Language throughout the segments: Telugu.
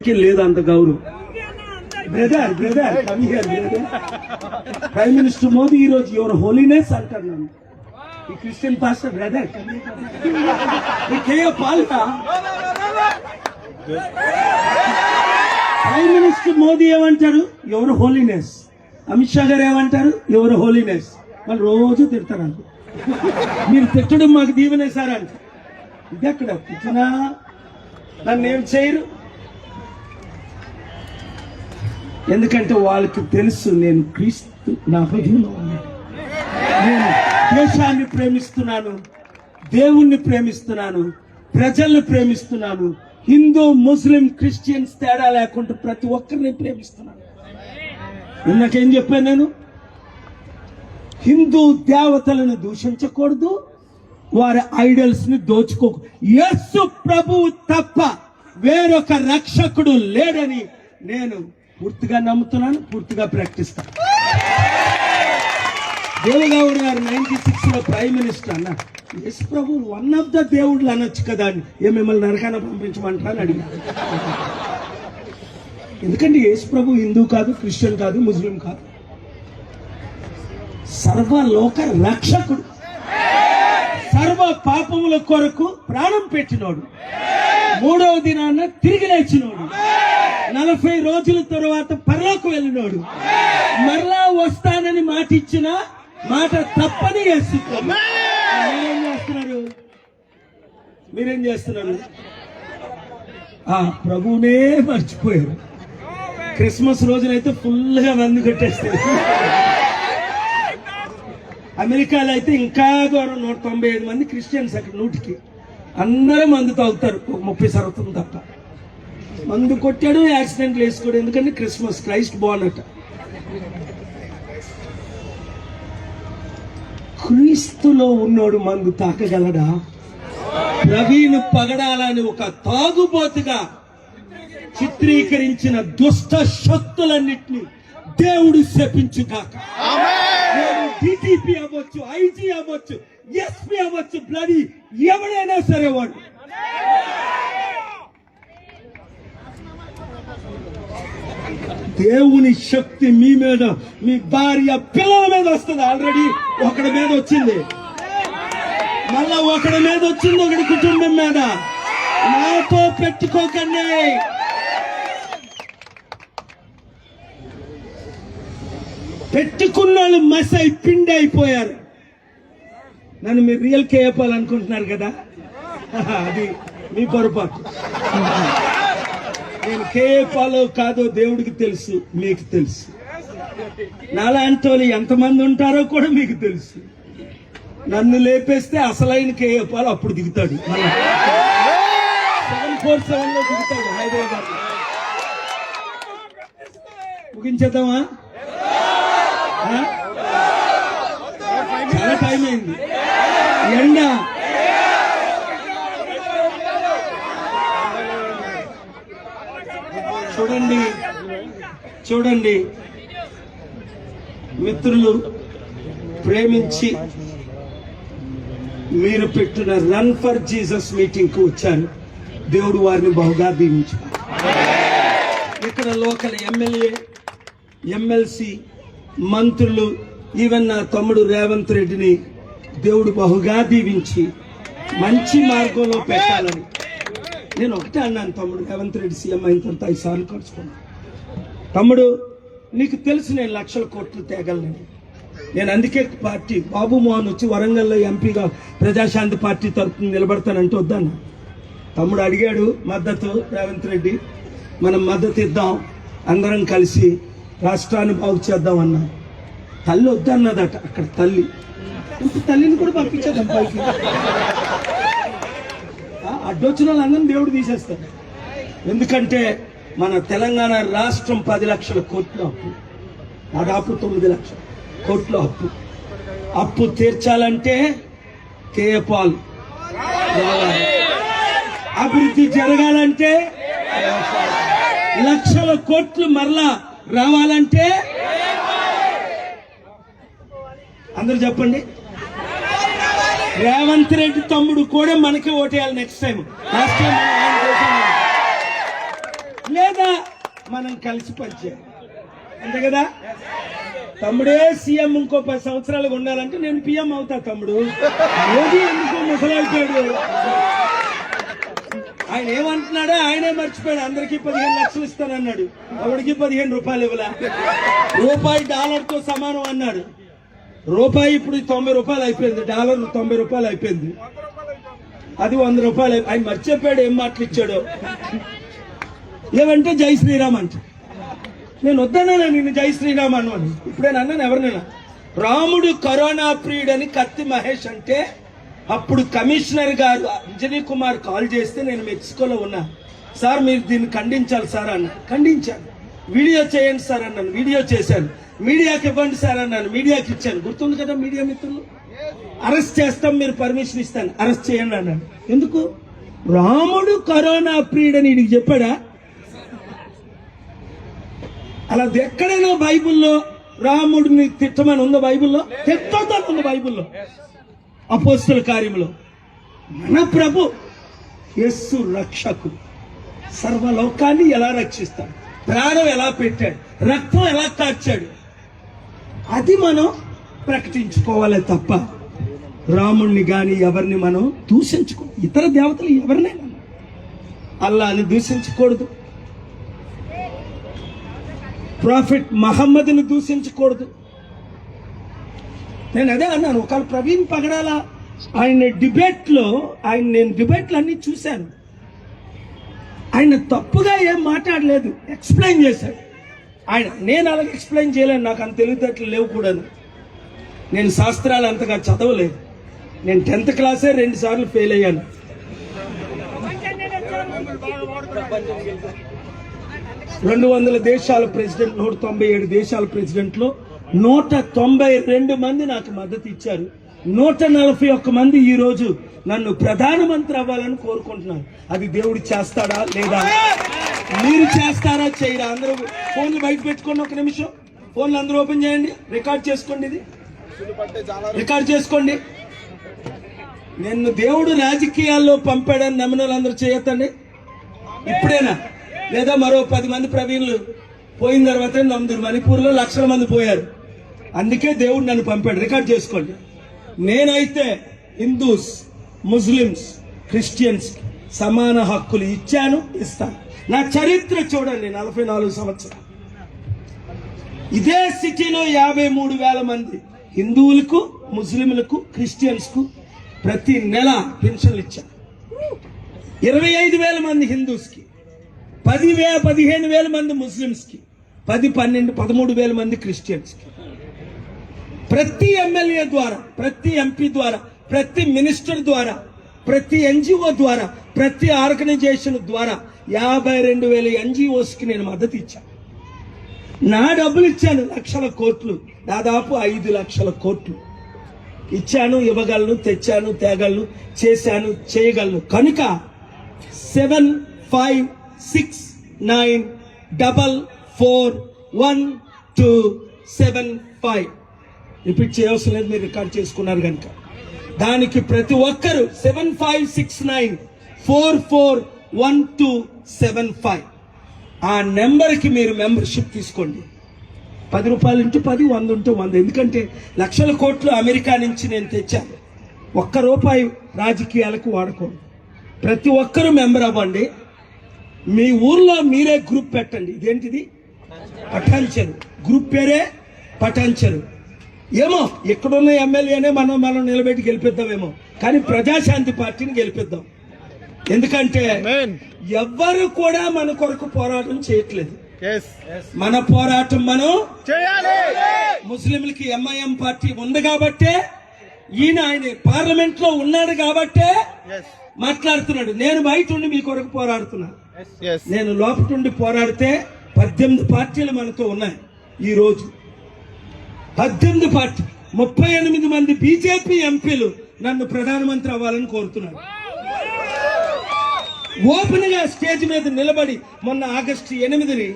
లేదు అంత గౌరవం? Brother brother come here brother prime minister Modi ఈ రోజు యువర్ హోలీనెస్ అంటారు నన్ను ఈ క్రిస్టియన్ పాస్టర్ బ్రదర్ పాల్క ప్రైమ్ మినిస్టర్ మోదీ ఏమంటారు ఎవరు హోలీనెస్ అమిత్ షా గారు ఏమంటారు? ఎవరు హోలీనెస్ వాళ్ళు రోజు తిడతారు అంట మీరు తిట్టడం మాకు దీవెనే సార్ అంట. ఇది ఎక్కడ తిట్టినా నన్ను ఏం చేయరు? ఎందుకంటే వాళ్ళకి తెలుసు నేను క్రీస్తు నా హృదయంలో ఉన్నాను. నేను దేశాన్ని ప్రేమిస్తున్నాను దేవుణ్ణి ప్రేమిస్తున్నాను ప్రజల్ని ప్రేమిస్తున్నాను హిందూ ముస్లిం క్రిస్టియన్స్ తేడా లేకుండా ప్రతి ఒక్కరిని ప్రేమిస్తున్నాను. నిన్నకేం చెప్పాను నేను? హిందూ దేవతలను దూషించకూడదు వారి ఐడల్స్ని దోచుకో యస్సు ప్రభువు తప్ప వేరొక రక్షకుడు లేడని నేను పూర్తిగా నమ్ముతున్నాను పూర్తిగా ప్రకటిస్తాను. దేవగౌడ్ గారు నైన్టీ సిక్స్లో ప్రైమ్ మినిస్టర్ అన్న యేసు ప్రభు వన్ ఆఫ్ ద దేవుళ్ళు అనొచ్చు కదా అని. ఏ మిమ్మల్ని నరకాన పంపించమంటారా అని అడిగాను. ఎందుకంటే యేసు ప్రభు హిందూ కాదు క్రిస్టియన్ కాదు ముస్లిం కాదు. సర్వలోక రక్షకుడు. సర్వ పాపముల కొరకు ప్రాణం పెట్టినోడు. మూడవ దినాన తిరిగి లేచినోడు. నలభై రోజుల తరువాత పరలోకి వెళ్ళినోడు. మరలా వస్తానని మాట ఇచ్చిన మాట తప్పని మీరేం చేస్తున్నారు? మీరేం చేస్తున్నారు? ఆ ప్రభువునే మర్చిపోయారు. క్రిస్మస్ రోజునైతే ఫుల్గా మందు కొట్టేస్తారు. అమెరికాలో అయితే ఇంకా ఘోరం నూట తొంభై ఐదు మంది క్రిస్టియన్స్ అక్కడ నూటికి. అందరూ మందు తాగుతారు. ముప్పై సరతం తప్ప. మందు కొట్టాడు యాక్సిడెంట్లు వేసుకోడు ఎందుకంటే క్రిస్మస్ క్రైస్ట్ బాగున్నట్ట క్రీస్తులో ఉన్నోడు మందు తాకగలడా? ప్రవీణ్ పగడాలని ఒక తాగుబోతుగా చిత్రీకరించిన దుష్ట శక్తులన్నిటినీ దేవుడు శపించుగాక. డిటిపి అవ్వచ్చు ఐజీ అవ్వచ్చు ఎస్పీ అవ్వచ్చు బ్లడీ ఎవడైనా సరే వాడు. దేవుని శక్తి మీ మీద మీ భార్య పిల్లల మీద వస్తుంది ఆల్రెడీ ఒకడి మీద వచ్చింది. మళ్ళా ఒకడి మీద వచ్చింది ఒకటి కుటుంబం మీద. నాతో పెట్టుకోకండి. పెట్టుకున్న వాళ్ళు మసై పిండి అయిపోయారు. నన్ను మీరు రియల్ కేపాలనుకుంటున్నారు కదా? అది మీ పొరపాటు. నేను కేపాలో కాదో దేవుడికి తెలుసు మీకు తెలుసు. నాలాంటి వాళ్ళు ఎంతమంది ఉంటారో కూడా మీకు తెలుసు. నన్ను లేపేస్తే అసలైన కేపాలు అప్పుడు దిగుతాడు. సెవెన్ ఫోర్ సెవెన్లో దిగుతాడు హైదరాబాద్ ముగించేద్దామా? చాలా టైం అయింది. ఎండ. చూడండి. చూడండి. మిత్రులు ప్రేమించి మీరు పెట్టిన రన్ ఫర్ జీసస్ మీటింగ్కు వచ్చాను దేవుడు వారిని బహుగా దీవించారు ఇక్కడ లోకల్ ఎమ్మెల్యే ఎమ్మెల్సీ మంత్రులు ఈవెన్ నా తమ్ముడు రేవంత్ రెడ్డిని దేవుడు బహుగా దీవించి మంచి మార్గంలో పెట్టాలని నేను ఒకటే అన్నాను తమ్ముడు రేవంత్ రెడ్డి సీఎం అయిన తర్వాత ఐదు సార్లు ఖర్చుకున్నాను తమ్ముడు నీకు తెలుసు నేను లక్షల కోట్లు తేగలను నేను అందుకే పార్టీ బాబు మోహన్ వచ్చి వరంగల్లో ఎంపీగా ప్రజాశాంతి పార్టీ తరఫున నిలబడతానంటే వద్దన్నా. తమ్ముడు అడిగాడు మద్దతు రేవంత్ రెడ్డి మనం మద్దతు ఇద్దాం అందరం కలిసి రాష్ట్రాన్ని బాగు చేద్దాం అన్నా. తల్లి వద్దన్నదట అక్కడ తల్లి. ఇప్పుడు తల్లిని కూడా పంపించేద్దాం పైకి. అడ్డొచ్చిన వాళ్ళందరినీ దేవుడు తీసేస్తాడు. ఎందుకంటే మన తెలంగాణ రాష్ట్రం పది లక్షల కోట్ల అప్పు. దాదాపు తొమ్మిది లక్షల కోట్ల అప్పు. అప్పు తీర్చాలంటే కేపాల్ అభివృద్ధి జరగాలంటే లక్షల కోట్లు మరలా రావాలంటే అందరు చెప్పండి. రేవంత్ రెడ్డి తమ్ముడు కూడా మనకి ఓటేయాలి నెక్స్ట్ టైం లాస్ట్ టైం లేదా మనం కలిసి పనిచేయాలి. అంతే కదా? తమ్ముడే సీఎం ఇంకో పది సంవత్సరాలకు ఉండాలంటే నేను పిఎం అవుతా తమ్ముడు. మోదీ ఎందుకో ముసలైపోయాడు ఆయన ఏమంటున్నాడో ఆయనే మర్చిపోయాడు. అందరికి పదిహేను లక్షలు ఇస్తానన్నాడు. ఎవడికి పదిహేను రూపాయలు ఇవ్వలా. రూపాయి డాలర్తో సమానం అన్నాడు. రూపాయి ఇప్పుడు తొంభై రూపాయలు అయిపోయింది డాలర్ తొంభై రూపాయలు అయిపోయింది. అది వంద రూపాయలు ఆయన మర్చిపోయాడు ఏం మాటలు ఇచ్చాడో ఏమంటే జై శ్రీరామ్ అంట. నేను వద్దన్నా నిన్ను జై శ్రీరామ్ అను అని. ఇప్పుడే అన్నాను? ఎవరినైనా. రాముడు కరోనా ప్రియుడని కత్తి మహేష్ అంటే అప్పుడు కమిషనర్ గారు అంజనీ కుమార్ కాల్ చేస్తే నేను మెక్సికోలో ఉన్నా. సార్ మీరు దీన్ని ఖండించాలి సార్ అన్న. ఖండించాను. వీడియో చేయండి సార్ అన్నాను వీడియో చేశాను. మీడియాకి ఇవ్వండి సార్ అన్నాను మీడియాకి ఇచ్చాను. గుర్తుంది కదా మీడియా మిత్రులు? అరెస్ట్ చేస్తాం మీరు పర్మిషన్ ఇస్తాను. అరెస్ట్ చేయండి అన్నాను. ఎందుకు? రాముడు కరోనా ప్రియుడని వీడికి చెప్పాడా? అలా ఎక్కడైనా బైబుల్లో రాముడిని తిట్టమని ఉందో బైబిల్లో? తిట్టొద్దని ఉంది బైబుల్లో? అపోస్తుల కార్యంలో. మన ప్రభు యస్సు రక్షకు సర్వలోకాన్ని ఎలా రక్షిస్తాడు? ప్రాణం ఎలా పెట్టాడు? రక్తం ఎలా కార్చాడు అది మనం ప్రకటించుకోవాలి తప్ప రాముణ్ణి కానీ ఎవరిని మనం దూషించుకో ఇతర దేవతలు ఎవరినైనా అల్లాని దూషించకూడదు. ప్రాఫిట్ మహమ్మద్ని దూషించకూడదు. నేను అదే అన్నాను ఒకవేళ ప్రవీణ్ పగడాల ఆయన డిబేట్లో ఆయన నేను డిబేట్లు అన్నీ చూశాను. ఆయన తప్పుగా ఏం మాట్లాడలేదు. ఎక్స్ప్లెయిన్ చేశాడు. ఆయన నేను అలాగే ఎక్స్ప్లెయిన్ చేయలేను. నాకు అంత తెలివితేటలు లేవు కూడా నేను శాస్త్రాలు అంతగా చదవలేదు. నేను టెన్త్ క్లాసే రెండు సార్లు ఫెయిల్ అయ్యాను. రెండు వందల దేశాల ప్రెసిడెంట్ నూట తొంభై ఏడు దేశాల ప్రెసిడెంట్లో నూట తొంభై రెండు మంది నాకు మద్దతు ఇచ్చారు. నూట నలభై ఒక్క మంది ఈ రోజు నన్ను ప్రధానమంత్రి అవ్వాలని కోరుకుంటున్నారు. అది దేవుడు చేస్తాడా లేదా? మీరు చేస్తారా చేయరా? అందరూ ఫోన్లు బయట పెట్టుకోండి ఒక నిమిషం. ఫోన్లు అందరూ ఓపెన్ చేయండి. రికార్డ్ చేసుకోండి ఇది. రికార్డ్ చేసుకోండి. నిన్ను దేవుడు రాజకీయాల్లో పంపాడని నమ్మిన అందరూ చేయొద్దండి. ఇప్పుడేనా? లేదా మరో పది మంది ప్రవీణులు పోయిన తర్వాత నమ్ముదురు. మణిపూర్లో లక్షల మంది పోయారు. అందుకే దేవుడు నన్ను పంపాడు. రికార్డ్ చేసుకోండి. నేనైతే హిందూస్ ముస్లిమ్స్ క్రిస్టియన్స్ సమాన హక్కులు ఇచ్చాను ఇస్తాను. నా చరిత్ర చూడండి నలభై నాలుగు సంవత్సరాలు. ఇదే సిటీలో యాభై మూడు వేల మంది హిందువులకు ముస్లింలకు క్రిస్టియన్స్కు ప్రతి నెల పెన్షన్లు ఇచ్చాను. ఇరవై ఐదు వేల మంది హిందూస్కి పది వే పదిహేను వేల మంది ముస్లిమ్స్కి పది పన్నెండు పదమూడు వేల మంది క్రిస్టియన్స్కి. ప్రతి ఎమ్మెల్యే ద్వారా ప్రతి ఎంపీ ద్వారా ప్రతి మినిస్టర్ ద్వారా ప్రతి ఎన్జిఓ ద్వారా ప్రతి ఆర్గనైజేషన్ ద్వారా యాభై రెండు వేల ఎన్జిఓస్కి నేను మద్దతు ఇచ్చాను నా డబ్బులు ఇచ్చాను లక్షల కోట్లు దాదాపు ఐదు లక్షల కోట్లు. ఇచ్చాను ఇవ్వగలను తెచ్చాను తేగలను చేశాను చేయగలను. కనుక seven five six nine double four one two seven five repeat అవసరం లేదు మీరు రికార్డ్ చేసుకున్నారు కనుక దానికి ప్రతి ఒక్కరు seven five six nine four four one two seven five ఆ నెంబర్కి మీరు మెంబర్షిప్ తీసుకోండి. పది రూపాయలు ఇంటూ పది వంద ఉంటే వంద. ఎందుకంటే లక్షల కోట్లు అమెరికా నుంచి నేను తెచ్చాను. ఒక్క రూపాయి రాజకీయాలకు వాడుకోండి ప్రతి ఒక్కరూ మెంబర్ అవ్వండి. మీ ఊర్లో మీరే గ్రూప్ పెట్టండి. ఇదేంటిది? పటాన్చెరు. గ్రూప్ పేరే పటాన్చెరు. ఏమో ఎక్కడున్న ఎమ్మెల్యేనే మనం మనం నిలబెట్టి గెలిపిద్దామేమో. కానీ ప్రజాశాంతి పార్టీని గెలిపిద్దాం. ఎందుకంటే ఎవ్వరు కూడా మన కొరకు పోరాటం చేయట్లేదు. మన పోరాటం మనం చేయాలి. ముస్లింలకి ఎంఐఎం పార్టీ ఉంది కాబట్టే ఈయన ఆయన పార్లమెంట్లో ఉన్నాడు కాబట్టే మాట్లాడుతున్నాడు. నేను బయట ఉండి మీ కొరకు పోరాడుతున్నా. నేను లోపల ఉండి పోరాడితే పద్దెనిమిది పార్టీలు మనతో ఉన్నాయి. ఈ రోజు పద్దెనిమిది పార్టీ ముప్పై ఎనిమిది మంది బీజేపీ ఎంపీలు నన్ను ప్రధానమంత్రి అవ్వాలని కోరుతున్నారు. ఓపెన్గా స్టేజ్ మీద నిలబడి మొన్న ఆగస్టు ఎనిమిదిని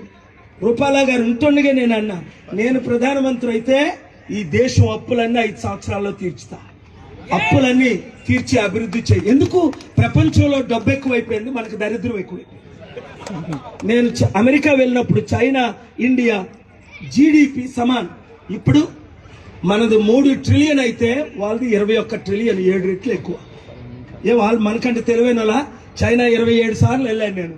రూపాలా గారు ఉంటుండగా నేను అన్నా నేను ప్రధానమంత్రి అయితే ఈ దేశం అప్పులన్నీ ఐదు సంవత్సరాల్లో తీర్చుతా. అప్పులన్నీ తీర్చి అభివృద్ధి చేయి. ఎందుకు? ప్రపంచంలో డబ్బు ఎక్కువైపోయింది మనకు దరిద్రం ఎక్కువైపోయింది. నేను చ- అమెరికా వెళ్ళినప్పుడు చైనా ఇండియా జీడిపి సమాన్. ఇప్పుడు మనది మూడు ట్రిలియన్ అయితే వాళ్ళది ఇరవై ఒక్క ట్రిలియన్ ఏడు రెట్లు ఎక్కువ. ఏ వాళ్ళు మనకంటే తెలివైన చైనా ఇరవై ఏడు సార్లు వెళ్ళాను నేను.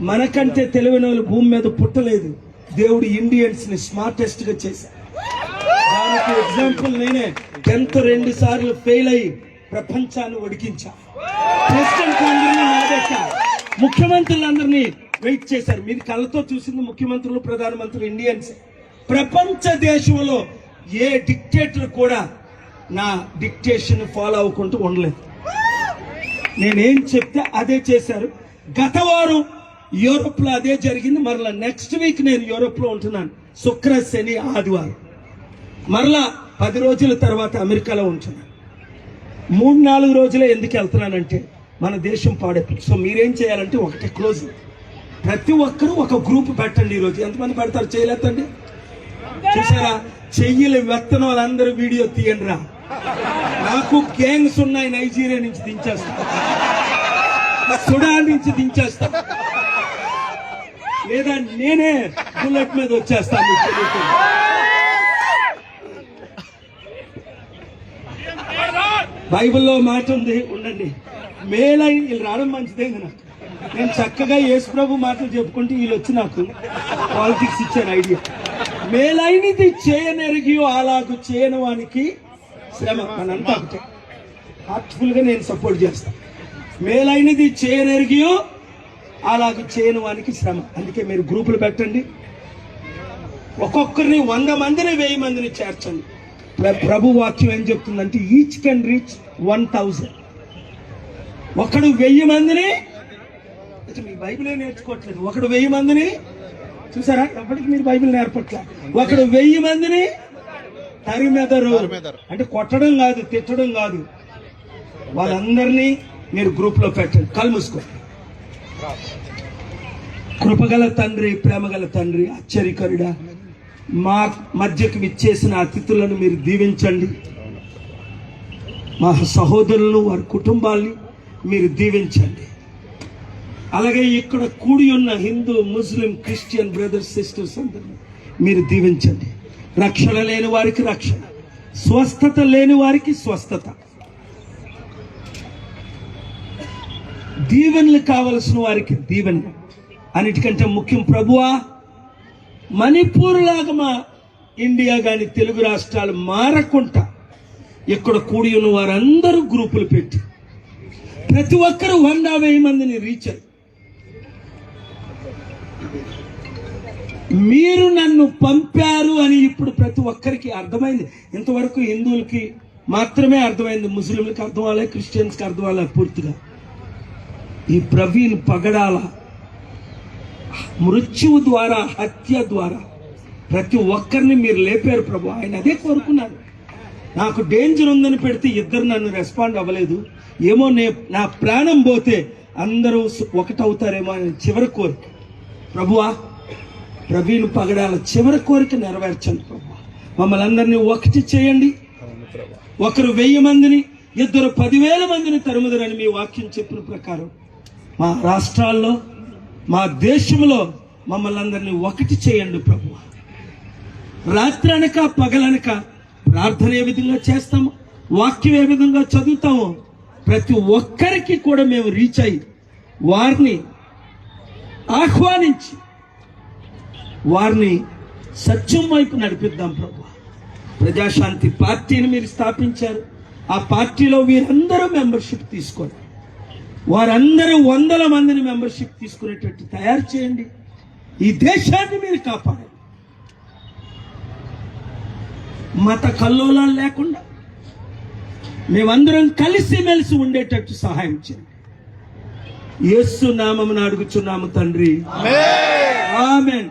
మనకంటే తెలివైన వాళ్ళు భూమి మీద పుట్టలేదు. దేవుడు ఇండియన్స్ని స్మార్టెస్ట్ చేశారు దానికి ఎగ్జాంపుల్ నేనే. టెన్త్ రెండు సార్లు ఫెయిల్ అయ్యి ప్రపంచాన్ని ఒడికించా ప్రెసిడెంట్ అందరినీ నిలబెట్టా ముఖ్యమంత్రులందరినీ వెయిట్ చేశారు. మీరు కళ్ళతో చూసింది ముఖ్యమంత్రులు ప్రధానమంత్రులు ఇండియన్స్. ప్రపంచ దేశంలో ఏ డిక్టేటర్ కూడా నా డిక్టేషన్ ఫాలో అవ్వకుంటూ ఉండలేదు. నేనేం చెప్తే అదే చేశారు. గత వారం యూరోప్లో అదే జరిగింది. మరలా నెక్స్ట్ వీక్ నేను యూరోప్లో ఉంటున్నాను. శుక్ర శని ఆదివారం. మరలా పది రోజుల తర్వాత అమెరికాలో ఉంటున్నాను. మూడు నాలుగు రోజులే ఎందుకు వెళ్తున్నానంటే మన దేశం పాడైపోతుంది. సో మీరేం చేయాలంటే ఒకటే క్లోజ్ ప్రతి ఒక్కరూ ఒక గ్రూప్ పెట్టండి ఈరోజు. ఎంతమంది పెడతారు చేయలేదండి? చూసారా చెయ్యలు వెత్తన వాళ్ళందరూ వీడియో తీయండి రా నాకు గ్యాంగ్స్ ఉన్నాయి నైజీరియా నుంచి దించేస్తా. సుడాన్ నుంచి దించేస్తా. లేదా నేనే బుల్లెట్ మీద వచ్చేస్తాను బైబిల్లో మాట ఉంది ఉండండి. మేలై వీళ్ళు రావడం మంచిదైంది నాకు నేను చక్కగా యేసు ప్రభు మాటలు చెప్పుకుంటే వీళ్ళు వచ్చి నాకు పాలిటిక్స్ ఇచ్చారు ఐడియా. మేలైనది చేయనెరిగి అలాగు చేయని వానికి శ్రమ. మనంతా ఒకటే. హార్ట్ఫుల్గా నేను సపోర్ట్ చేస్తాను మేలైనది చేయనెరిగియో అలాగ చేయని వానికి శ్రమ. అందుకే మీరు గ్రూపులు పెట్టండి. ఒక్కొక్కరిని వంద మందిని వెయ్యి మందిని చేర్చండి. ప్రభు వాక్యం ఏం చెప్తుందంటే each can reach one thousand ఒకడు వెయ్యి మందిని అయితే మీ బైబిలే నేర్చుకోవట్లేదు. ఒకడు వెయ్యి మందిని చూసారా? ఎప్పటికి మీరు బైబిల్ నేర్పట్లేదు ఒకడు వెయ్యి మందిని తరిమెదరు అంటే కొట్టడం కాదు తిట్టడం కాదు. వాళ్ళందరినీ మీరు గ్రూప్లో పెట్టండి. కళ్ళు మూసుకోండి కృపగల తండ్రి ప్రేమగల తండ్రి ఆశ్చర్యకరుడా మా మధ్యకు విచ్చేసిన అతిథులను మీరు దీవించండి. మా సహోదరులను వారి కుటుంబాల్ని మీరు దీవించండి. అలాగే ఇక్కడ కూడి ఉన్న Hindu Muslim Christian brothers sisters అందరినీ మీరు దీవించండి. రక్షణ లేని వారికి రక్షణ స్వస్థత లేని వారికి స్వస్థత. దీవెనలు కావలసిన వారికి దీవెన అన్నిటికంటే ముఖ్యం ప్రభువా మణిపూర్ లాగా మా ఇండియా కానీ తెలుగు రాష్ట్రాలు మారకుండా ఇక్కడ కూడి ఉన్న వారందరూ గ్రూపులు పెట్టి ప్రతి ఒక్కరూ వంద వెయ్యి మందిని రీచ్ అయ్యి మీరు నన్ను పంపారు అని ఇప్పుడు ప్రతి ఒక్కరికి అర్థమైంది. ఇంతవరకు హిందువులకి మాత్రమే అర్థమైంది. ముస్లింలకు అర్థం అవ్వాలి క్రిస్టియన్స్కి అర్థం అవ్వాలి పూర్తిగా. ఈ ప్రవీణ్ పగడాల మృత్యువు ద్వారా హత్య ద్వారా ప్రతి ఒక్కరిని మీరు లేపారు ప్రభు. ఆయన అదే కోరుకున్నారు. నాకు డేంజర్ ఉందని పెడితే ఇద్దరు నన్ను రెస్పాండ్ అవ్వలేదు. ఏమో నే నా ప్రాణం పోతే అందరూ ఒకటవుతారేమో అని చివరి కోరిక. ప్రభువా ప్రవీణ్ పగడాల చివరి కోరిక నెరవేర్చండి ప్రభా. మమ్మల్ని అందరినీ ఒకటి చేయండి. ఒకరు వెయ్యి మందిని ఇద్దరు పదివేల మందిని తరుముదరని మీ వాక్యం చెప్పిన ప్రకారం మా రాష్ట్రాల్లో మా దేశంలో మమ్మల్ని అందరినీ ఒకటి చేయండి ప్రభు. రాత్రనక పగలనక ప్రార్థన ఏ విధంగా చేస్తాము? వాక్యం ఏ విధంగా చదువుతామో? ప్రతి ఒక్కరికి కూడా మేము రీచ్ అయ్యి వారిని ఆహ్వానించి వారిని సత్యం వైపు నడిపిద్దాం ప్రభు. ప్రజాశాంతి పార్టీని మీరు స్థాపించారు. ఆ పార్టీలో వీరందరూ మెంబర్షిప్ తీసుకోండి. వారందరూ వందల మందిని మెంబర్షిప్ తీసుకునేటట్టు తయారు చేయండి. ఈ దేశాన్ని మీరు కాపాడండి. మత కల్లోలాలు లేకుండా మేమందరం కలిసి మెలిసి ఉండేటట్టు సహాయం చేయండి. యేసు నామమున అడుగుచున్నాము తండ్రి. Amen.